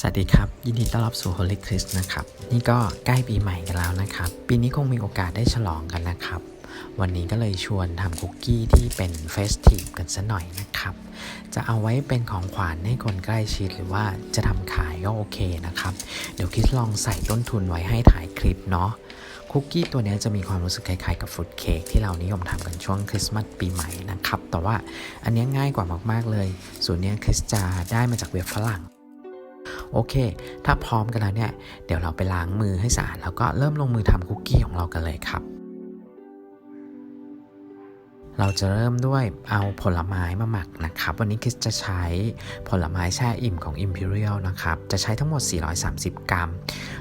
สวัสดีครับ ยินดีต้อนรับสู่ Holy Chris นะครับ นี่ก็ใกล้ปีใหม่กันแล้วนะครับ ปีนี้คงมีโอกาสได้ฉลองกันนะครับ วันนี้ก็เลยชวนทำคุกกี้ที่เป็นเฟสทีฟกันสัหน่อยนะครับ จะเอาไว้เป็นของขวัญให้คนใกล้ชิดหรือว่าจะทำขายก็โอเคนะครับ เดี๋ยวคิดลองใส่ต้นทุนไว้ให้ถ่ายคลิปเนาะคุกกี้ตัวนี้จะมีความรู้สึกคล้ายๆกับฟรุตเค้กที่เรานิยมทำกันช่วงคริสต์มาสปีใหม่นะครับ แต่ว่าอันนี้ง่ายกว่ามากๆเลย ส่วนนี้คริสจะได้มาจากเว็บฝรั่ง โอเค ถ้าพร้อมกันแล้วเนี่ย เดี๋ยวเราไปล้างมือให้สะอาดแล้วก็เริ่มลงมือทำคุกกี้ของเรากันเลยครับ เราจะเริ่มด้วยเอาผลไม้มาหมักนะครับ วันนี้คิดจะใช้ผลไม้แช่อิ่มของ Imperial นะครับ จะใช้ทั้งหมด 430 กรัม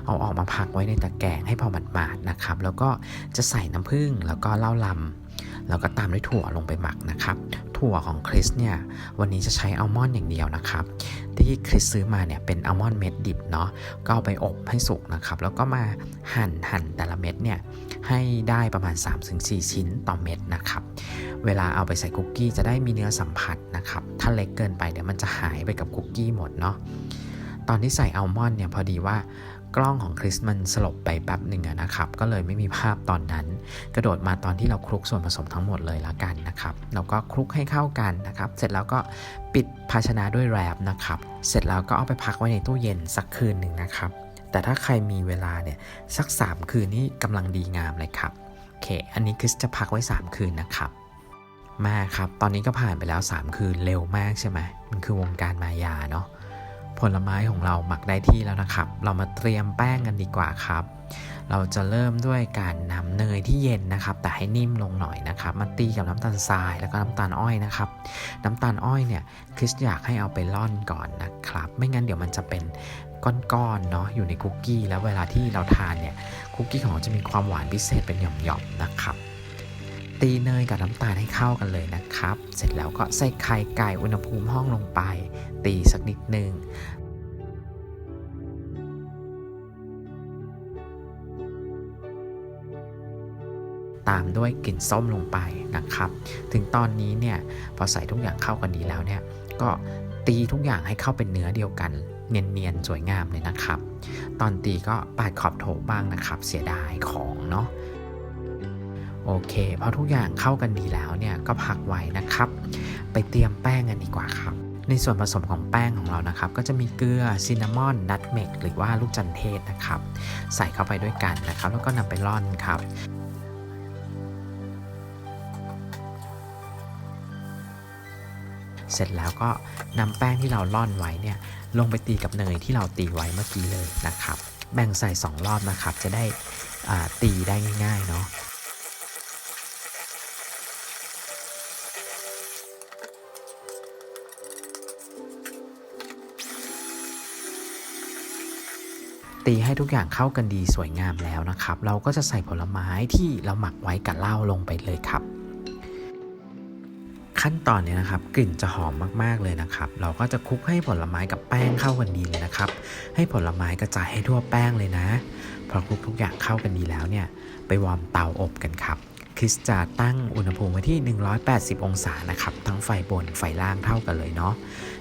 เอาออกมาพักไว้ในตะแกรงให้พอหมาดๆนะครับ แล้วก็จะใส่น้ำผึ้งแล้วก็เหล้าลำแล้วก็ตามด้วยถั่วลงไปหมักนะครับ ถั่วของคริสเนี่ยวันนี้จะใช้อัลมอนด์อย่างเดียวนะครับ ที่คริสซื้อมาเนี่ยเป็นอัลมอนด์เม็ดดิบเนาะก็เอาไปอบให้สุกนะครับ แล้วก็มาหั่นหั่นแต่ละเม็ดเนี่ยให้ได้ประมาณ 3-4 ชิ้นต่อเม็ดนะครับ เวลาเอาไปใส่คุกกี้จะได้มีเนื้อสัมผัสนะครับ ถ้าเล็กเกินไปเดี๋ยวมันจะหายไปกับคุกกี้หมดเนาะตอนที่ใส่อัลมอนด์เนี่ยพอดีว่า กล้องของคริสมันสลบไปแป๊บหนึ่งนะครับ ก็เลยไม่มีภาพตอนนั้น กระโดดมาตอนที่เราคลุกส่วนผสมทั้งหมดเลยละกันนะครับเราก็คลุกให้เข้ากันนะครับ เสร็จแล้วก็ปิดภาชนะด้วยแรปนะครับ เสร็จแล้วก็เอาไปพักไว้ในตู้เย็นสักคืนหนึ่งนะครับ แต่ถ้าใครมีเวลาเนี่ยสัก 3 คืนนี่กำลังดีงามเลยครับโอเค อันนี้คริสจะพักไว้ 3 คืนนะครับมาครับ ตอนนี้ก็ผ่านไปแล้ว 3 คืนเร็วมากใช่ไหมมันคือวงการมายาเนาะ ผลไม้ของเราหมักได้ที่แล้วนะครับ เรามาเตรียมแป้งกันดีกว่าครับ เราจะเริ่มด้วยการนำเนยที่เย็นนะครับ แต่ให้นิ่มลงหน่อยนะครับ มาตีกับน้ำตาลทรายแล้วก็น้ำตาลอ้อยนะครับ น้ำตาลอ้อยเนี่ยคริสอยากให้เอาไปร่อนก่อนนะครับ ไม่งั้นเดี๋ยวมันจะเป็นก้อนๆเนาะอยู่ในคุกกี้แล้วเวลาที่เราทานเนี่ยคุกกี้ของเราจะมีความหวานพิเศษเป็นหย่อมๆนะครับ ตีเนยกับน้ำตาลให้เข้ากันเลยนะครับ เสร็จแล้วก็ใส่ไข่ไก่อุณหภูมิห้องลงไป ตีสักนิดนึงตามด้วยกลิ่นส้มลงไปนะครับ ถึงตอนนี้เนี่ยพอใส่ทุกอย่างเข้ากันดีแล้วเนี่ยก็ตีทุกอย่างให้เข้าเป็นเนื้อเดียวกัน เนียนๆ สวยงามเลยนะครับ ตอนตีก็ปาดขอบโถบ้างนะครับ เสียดายของเนาะ โอเคพอทุกอย่างเข้ากันดีแล้วเนี่ยก็พักไว้นะครับ ไปเตรียมแป้งกันดีกว่าครับ ในส่วนผสมของแป้งของเรานะครับ ก็จะมีเกลือซินนามอนนัทเมกหรือว่าลูกจันเทศนะครับ ใส่เข้าไปด้วยกันนะครับ แล้วก็นำไปร่อนครับเสร็จแล้วก็นำแป้งที่เราร่อนไว้เนี่ยลงไปตีกับเนยที่เราตีไว้เมื่อกี้เลยนะครับ แบ่งใส่ 2 รอบนะครับ จะได้ตีได้ง่ายๆเนาะ ตีให้ทุกอย่างเข้ากันดีสวยงามแล้วนะครับ เราก็จะใส่ผลไม้ที่เราหมักไว้กับเหล้าลงไปเลยครับ ขั้นตอนนี้นะครับ กลิ่นจะหอมมากๆเลยนะครับ เราก็จะคลุกให้ผลไม้กับแป้งเข้ากันดีเลยนะครับ ให้ผลไม้กระจายให้ทั่วแป้งเลยนะพอคลุกทุกอย่างเข้ากันดีแล้วเนี่ย ไปวอร์มเตาอบกันครับ คริสจะตั้งอุณหภูมิไว้ที่ 180 องศานะครับ ทั้งไฟบนไฟล่างเท่ากันเลยเนาะ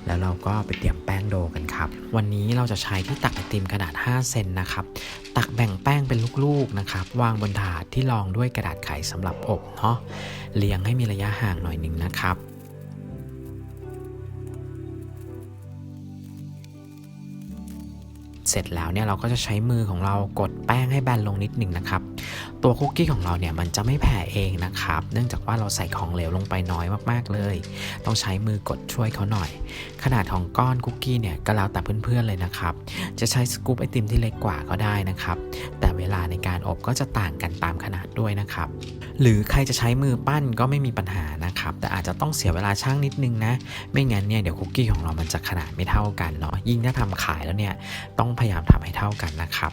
แล้วเราก็ไปเตรียมแป้งโดกันครับ วันนี้เราจะใช้ที่ตักไอติมขนาด 5 เซนนะครับ ตักแบ่งแป้งเป็นลูกๆนะครับ วางบนถาดที่รองด้วยกระดาษไขสำหรับอบเนาะ เรียงให้มีระยะห่างหน่อยหนึ่งนะครับ ร็จแล้วเนี่ยเราก็จะใช้มือของเรากดแป้งให้แบนลงนิดหนึ่งนะครับ ตัวคุกกี้ของเราเนี่ยมันจะไม่แผ่เองนะครับ เนื่องจากว่าเราใส่ของเหลวลงไปน้อยมากๆเลย ต้องใช้มือกดช่วยเขาหน่อย ขนาดของก้อนคุกกี้เนี่ยก็แล้วแต่เพื่อนๆเลยนะครับ จะใช้สกู๊ปไอติมที่เล็กกว่าก็ได้นะครับ แต่เวลาในการอบก็จะต่างกันตามขนาดด้วยนะครับ หรือใครจะใช้มือปั้นก็ไม่มีปัญหานะครับ แต่อาจจะต้องเสียเวลาช่างนิดนึงนะ ไม่งั้นเนี่ยเดี๋ยวคุกกี้ของเรามันจะขนาดไม่เท่ากันเนาะ ยิ่งถ้าทำขายแล้วเนี่ยต้องพยายามทำให้เท่ากันนะครับ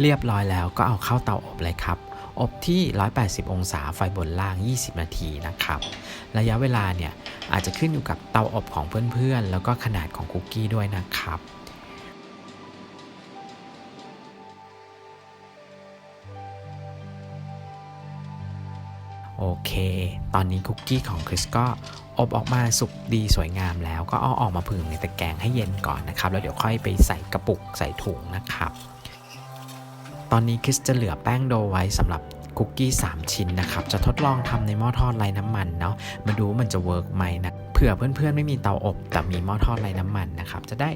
เรียบร้อยแล้วก็เอาเข้าเตาอบเลยครับ อบที่ 180 องศาไฟบนล่าง 20 นาทีนะครับ ระยะเวลาเนี่ยอาจจะขึ้นอยู่กับเตาอบของเพื่อนๆ แล้วก็ขนาดของคุกกี้ด้วยนะครับ โอเค ตอนนี้คุกกี้ของคริสก็อบออกมาสุกดีสวยงามแล้วก็เอาออกมาผึ่งในตะแกรงให้เย็นก่อนนะครับ แล้วเดี๋ยวค่อยไปใส่กระปุกใส่ถุงนะครับ ตอนนี้คริสจะเหลือแป้งโดไว้สำหรับคุกกี้ 3 ชิ้นนะครับ จะทดลองทำในหม้อทอดไร้น้ำมันเนาะมาดูว่ามันจะเวิร์กไหมนะ ผื่อเพื่อนๆไม่มีเตาอบแต่มีหม้อทอดไร้น้ำมันนะครับ จะได้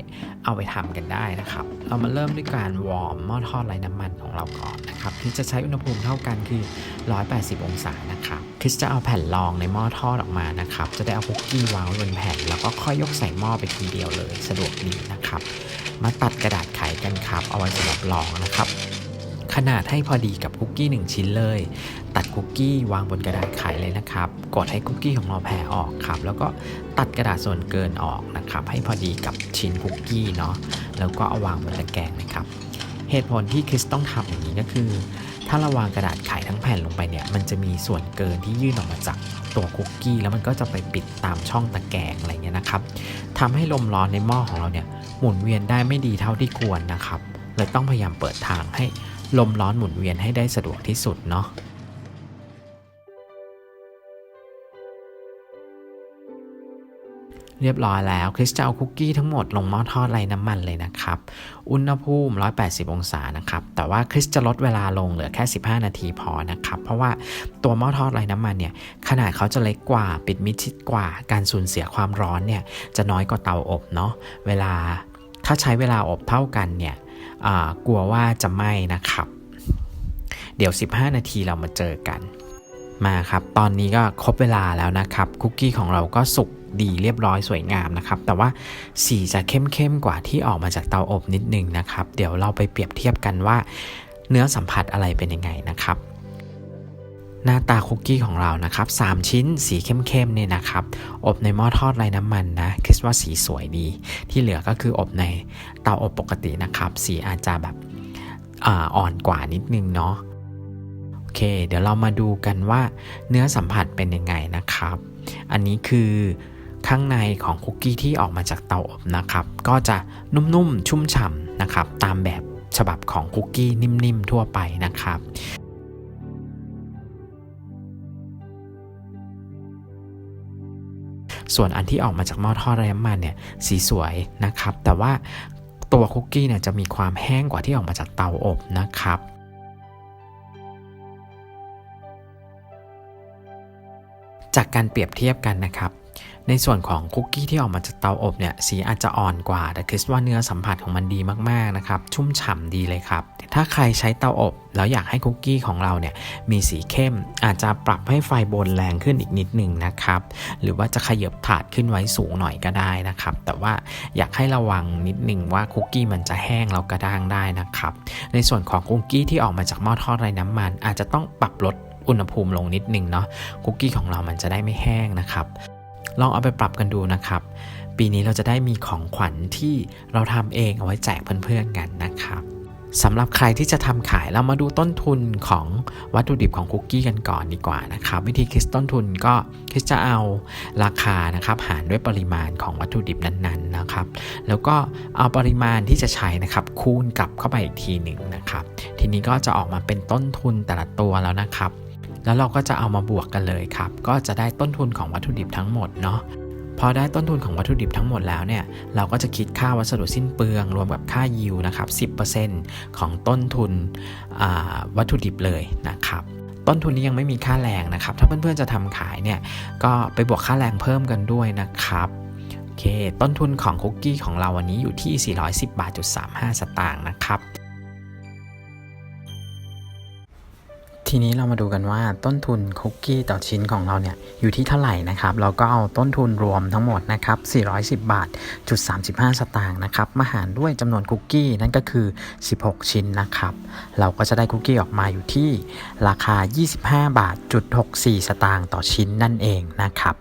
เอาไปทำกันได้นะครับ เรามาเริ่มด้วยการวอร์มหม้อทอดไร้น้ำมันของเราก่อนนะครับคริสจะใช้อุณหภูมิเท่ากันคือ 180 องศานะครับคริสจะเอาแผ่นรองในหม้อทอดออกมานะครับ จะได้เอาคุกกี้วางบนแผ่น แล้วก็ค่อยยกใส่หม้อไปทีเดียวเลย สะดวกดีนะครับ มาตัดกระดาษไขกันครับ เอาไว้สำหรับรองนะครับ ขนาดให้พอดีกับคุกกี้ 1 ชิ้นเลย ตัดคุกกี้วางบนกระดาษไขเลยนะครับ กดให้คุกกี้ของเราแผ่ออกครับ แล้วก็ตัดกระดาษส่วนเกินออกนะครับ ให้พอดีกับชิ้นคุกกี้เนาะ แล้วก็เอาวางบนตะแกรงนะครับ เหตุผลที่คริสต้องทำอย่างนี้ก็คือ ถ้าเราวางกระดาษไขทั้งแผ่นลงไปเนี่ย มันจะมีส่วนเกินที่ยื่นออกมาจากตัวคุกกี้ แล้วมันก็จะไปปิดตามช่องตะแกรงอะไรเงี้ยนะครับทำให้ลมร้อนในหม้อของเราเนี่ยหมุนเวียนได้ไม่ดีเท่าที่ควรนะครับเลยต้องพยายามเปิดทางให้ ลมร้อนหมุนเวียนให้ได้สะดวกที่สุดเนาะเรียบร้อยแล้วคริสจะเอาคุกกี้ทั้งหมดลงหม้อทอดไร้น้ำมันเลยนะครับ อุณหภูมิ 180 องศานะครับ แต่ว่าคริสจะลดเวลาลงเหลือแค่ 15 นาทีพอนะครับ เพราะว่าตัวหม้อทอดไร้น้ำมันเนี่ย ขนาดเขาจะเล็กกว่า ปิดมิดชิดกว่า การสูญเสียความร้อนเนี่ย จะน้อยกว่าเตาอบเนาะ เวลาถ้าใช้เวลาอบเท่ากันเนี่ย กลัวว่าจะไหม้นะครับ เดี๋ยว 15 นาทีเรามาเจอกัน มาครับ ตอนนี้ก็ครบเวลาแล้วนะครับ คุกกี้ของเราก็สุกดีเรียบร้อยสวยงามนะครับ แต่ว่าสีจะเข้มๆกว่าที่ออกมาจากเตาอบนิดนึงนะครับ เดี๋ยวเราไปเปรียบเทียบกันว่า เนื้อสัมผัสอะไรเป็นยังไงนะครับ หน้าตาคุกกี้ของเรานะครับ 3 ชิ้นสีเข้มๆเนี่ยนะครับ อบในหม้อทอดไร้น้ำมันนะคิดว่าสีสวยดี ที่เหลือก็คืออบในเตาอบปกตินะครับ สีอาจจะแบบอาอ่อนกว่านิดนึงเนาะโอเค เดี๋ยวเรามาดูกันว่าเนื้อสัมผัสเป็นยังไงนะครับ อันนี้คือข้างในของคุกกี้ที่ออกมาจากเตาอบนะครับ ก็จะนุ่มๆชุ่มฉ่ำนะครับ ตามแบบฉบับของคุกกี้นิ่มๆทั่วไปนะครับ ส่วนอันที่ออกมาจากหม้อทอดไร้น้ำมันเนี่ยสีสวยนะครับ แต่ว่าตัวคุกกี้เนี่ยจะมีความแห้งกว่าที่ออกมาจากเตาอบนะครับจากการเปรียบเทียบกันนะครับ ในส่วนของคุกกี้ที่ออกมาจากเตาอบเนี่ยสีอาจจะอ่อนกว่า แต่คิดว่าเนื้อสัมผัสของมันดีมากๆนะครับชุ่มฉ่ำดีเลยครับ ถ้าใครใช้เตาอบแล้วอยากให้คุกกี้ของเราเนี่ยมีสีเข้ม อาจจะปรับให้ไฟบนแรงขึ้นอีกนิดหนึ่งนะครับ หรือว่าจะขยับถาดขึ้นไว้สูงหน่อยก็ได้นะครับ แต่ว่าอยากให้ระวังนิดหนึ่งว่าคุกกี้มันจะแห้งแล้วกระด้างได้นะครับ ในส่วนของคุกกี้ที่ออกมาจากหม้อทอดไร้น้ำมัน อาจจะต้องปรับลดอุณหภูมิลงนิดนึงเนาะคุกกี้ของเรามันจะได้ไม่แห้งนะครับ ลองเอาไปปรับกันดูนะครับ ปีนี้เราจะได้มีของขวัญที่เราทำเองเอาไว้แจกเพื่อนๆกันนะครับสำหรับใครที่จะทำขายเรามาดูต้นทุนของวัตถุดิบของคุกกี้กันก่อนดีกว่านะครับ วิธีคิดต้นทุนก็คิดจะเอาราคานะครับ หารด้วยปริมาณของวัตถุดิบนั้นๆนะครับ แล้วก็เอาปริมาณที่จะใช้นะครับ คูณกลับเข้าไปอีกทีหนึ่งนะครับ ทีนี้ก็จะออกมาเป็นต้นทุนแต่ละตัวแล้วนะครับ แล้วเราก็จะเอามาบวกกันเลยครับ ก็จะได้ต้นทุนของวัตถุดิบทั้งหมดเนาะพอได้ต้นทุนของวัตถุดิบทั้งหมดแล้วเนี่ย เราก็จะคิดค่าวัสดุสิ้นเปลือง รวมกับค่ายิวนะครับ 10%ของต้นทุนวัตถุดิบเลยนะครับ ต้นทุนนี้ยังไม่มีค่าแรงนะครับ ถ้าเพื่อนๆจะทำขายเนี่ย ก็ไปบวกค่าแรงเพิ่มกันด้วยนะครับโอเค ต้นทุนของคุกกี้ของเราวันนี้อยู่ที่ 410.35 สตางค์นะครับ ทีนี้เรามาดูกันว่าต้นทุนคุกกี้ต่อชิ้นของเราเนี่ยอยู่ที่เท่าไหร่นะครับเราก็เอาต้นทุนรวมทั้งหมดนะครับ410 บาทจุด35 สตางค์นะครับมาหารด้วยจำนวนคุกกี้นั่นก็คือ 16 ชิ้นนะครับเราก็จะได้คุกกี้ออกมาอยู่ที่ราคา 25 บาทจุด64 สตางค์ต่อชิ้นนั่นเองนะครับ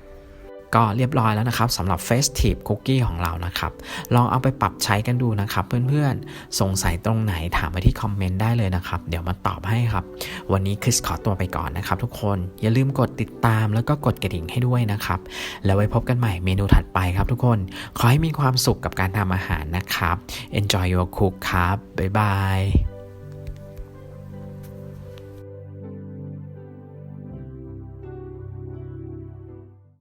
ก็เรียบร้อยแล้วนะครับสำหรับ Festive Cookie ของเรานะครับ ลองเอาไปปรับใช้กันดูนะครับ เพื่อนๆ สงสัยตรงไหนถามมาที่คอมเมนต์ได้เลยนะครับ เดี๋ยวมาตอบให้ครับ วันนี้คริสขอตัวไปก่อนนะครับทุกคน อย่าลืมกดติดตามแล้วก็กดกระดิ่งให้ด้วยนะครับ แล้วไว้พบกันใหม่เมนูถัดไปครับทุกคน ขอให้มีความสุขกับการทำอาหารนะครับ Enjoy your cook ครับบ๊ายบาย